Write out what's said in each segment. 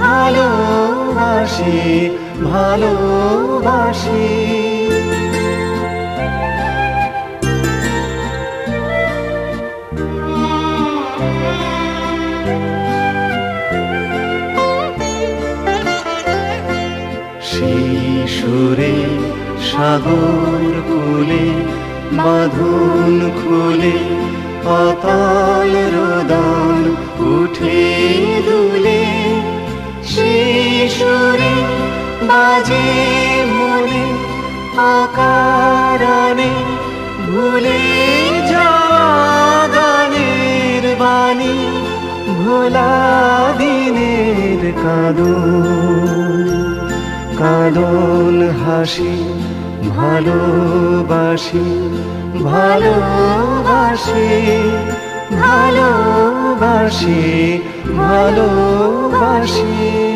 ভালোবাসি ভালোবাসি। সুরে সাগর কুলে বাঁধন খুলে পাতাল রোদন বাজে মনে আকারণে ভুলে গানের বাণী, ভোলা দিনের কাদন কাদন হাসি, ভালোবাসি ভালোবাসি ভালোবাসি ভালোবাসি।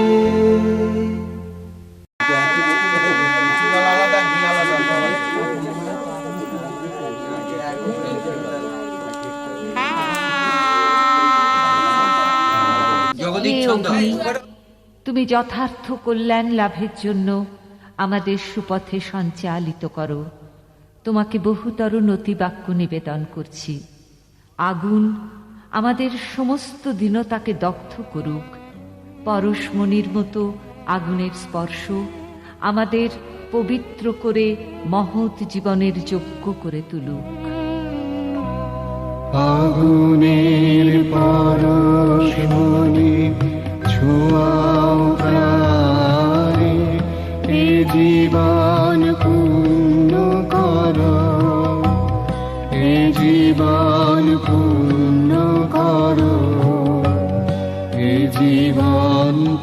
অগ্নি, তুমি যথার্থ কল্যাণ লাভের জন্য আমাদের সুপথে সঞ্চালিত করো। তোমাকে বহুতর নতিবাক্য নিবেদন করছি। আগুন আমাদের সমস্ত দীনতাকে দগ্ধ করুক। পরশমণির মতো আগুনের স্পর্শ আমাদের পবিত্র করে মহৎ জীবনের যোগ্য করে তুলুক। আগুনের পরশমণি ছোঁয়াও প্রাণে এ জীবন পূর্ণ কর। এ জীবন পূর্ণ কর। এ জীবন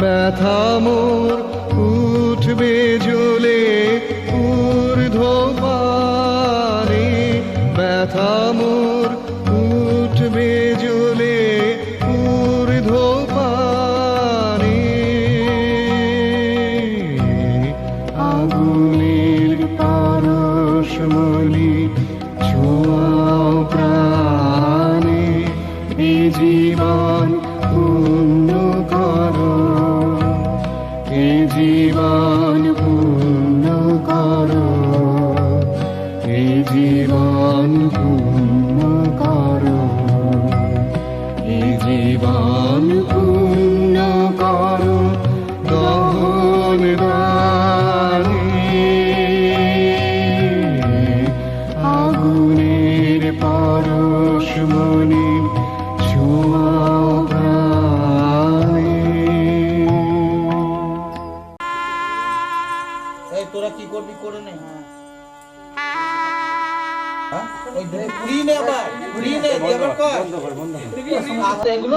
ব্যথা মোর এগুলো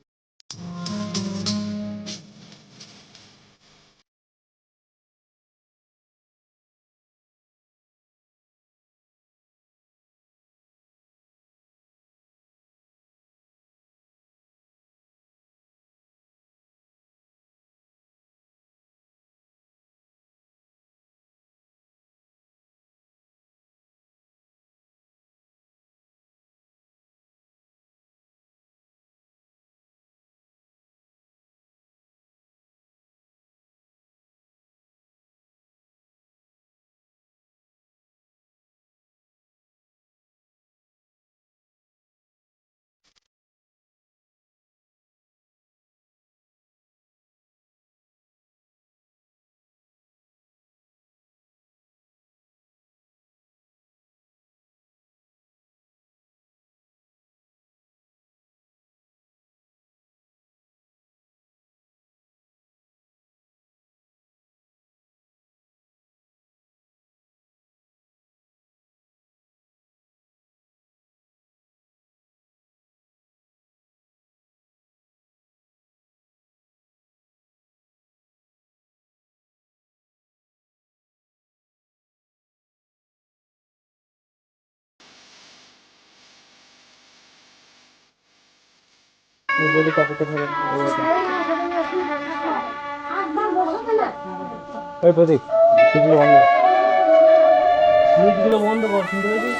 বলি কাকুকে ধরে ওই প্রদীপ সেগুলো বন্ধ মিউটগুলো বন্ধ কর শুনতে পেয়েছিস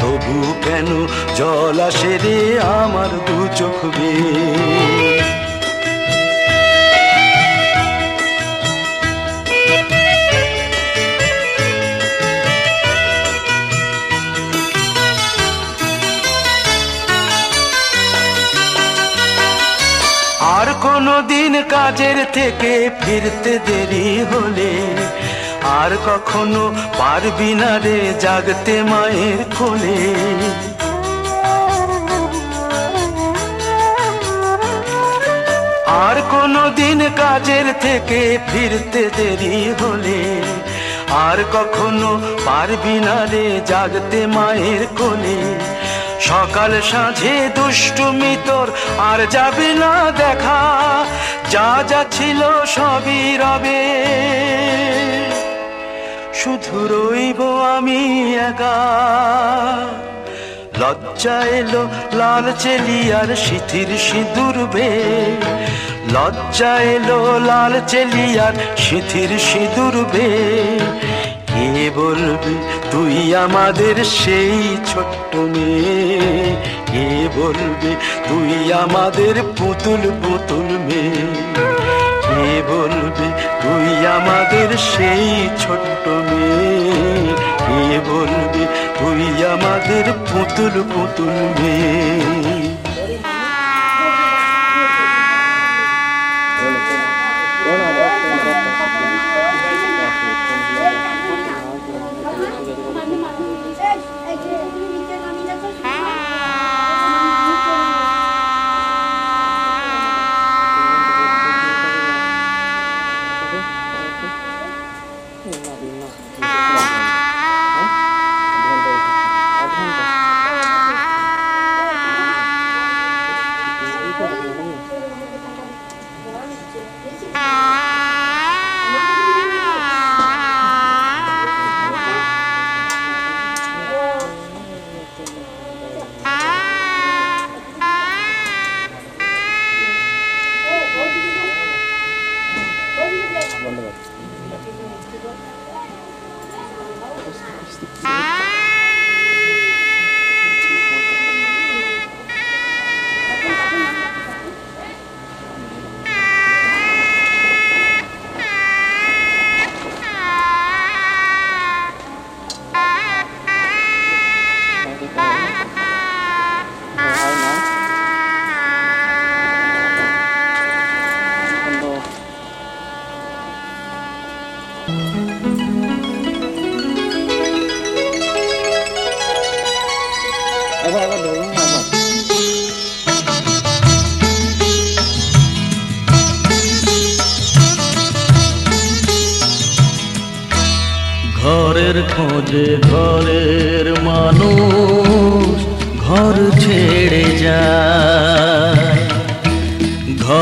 তবু কেন জল আসে রে আমার দু চোখ আর কোনো দিন কাজের থেকে ফিরতে দেরি হলে আর কখনো পারবি না রে জাগতে মায়ের কোলে। আর কোনো দিন কাজের থেকে ফিরতে দেরি হলে, আর কখনো পারবি না রে জাগতে মায়ের কোলে। সকাল সাঁঝে দুষ্টুমি তোর আর যাবে না দেখা, যা যা ছিল সবই রবে। শুধু রইব আমি একা। লজ্জা এলো লাল চেলিয়ার সিথির সিঁদুর বে লজ্জা এলো লাল চেলিয়ার সিথির সিঁদুর বে কে বলবি তুই আমাদের সেই ছোট্ট মেয়ে? কে বলবি তুই আমাদের পুতুল পুতুল মেয়ে? কে বলবি আমাদের সেই ছোট্ট মেয়ে। বলবি তুই আমাদের পুতুল পুতুল মেয়ে?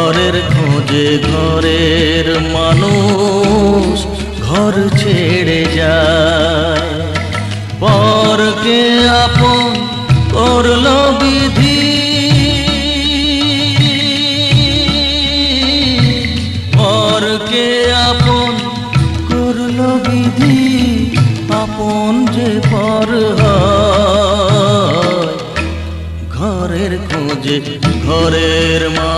ঘরের খোঁজে ঘরের মানুষ ঘর ছেড়ে যায়। পরকে আপন করল বিধি। পরকে আপন করল বিধি। আপন যে পর ঘরের খোঁজে ঘরের মানুষ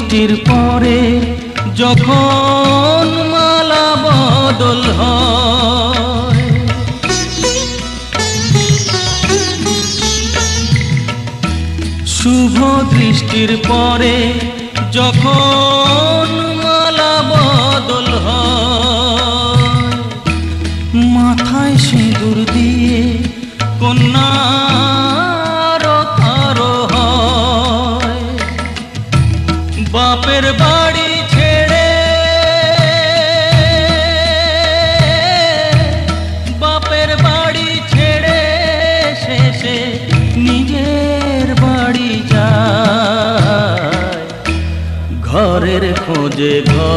দৃষ্টির পরে যখন মালা বদল শুভ দৃষ্টির পরে যখন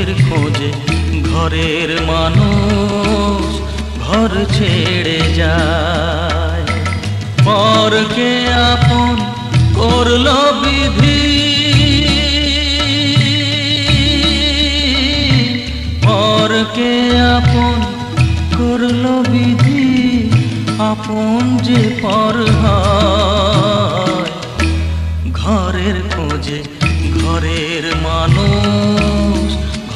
ঘরের খোঁজে, ঘরের মানুষ ঘর ছেড়ে যায়। পরকে আপন করল বিধি। পরকে আপন করল বিধি, আপন যে পর ঘরের খোঁজে, ঘরের মানুষ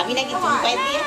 আমি নাকি চুপাই দিয়ে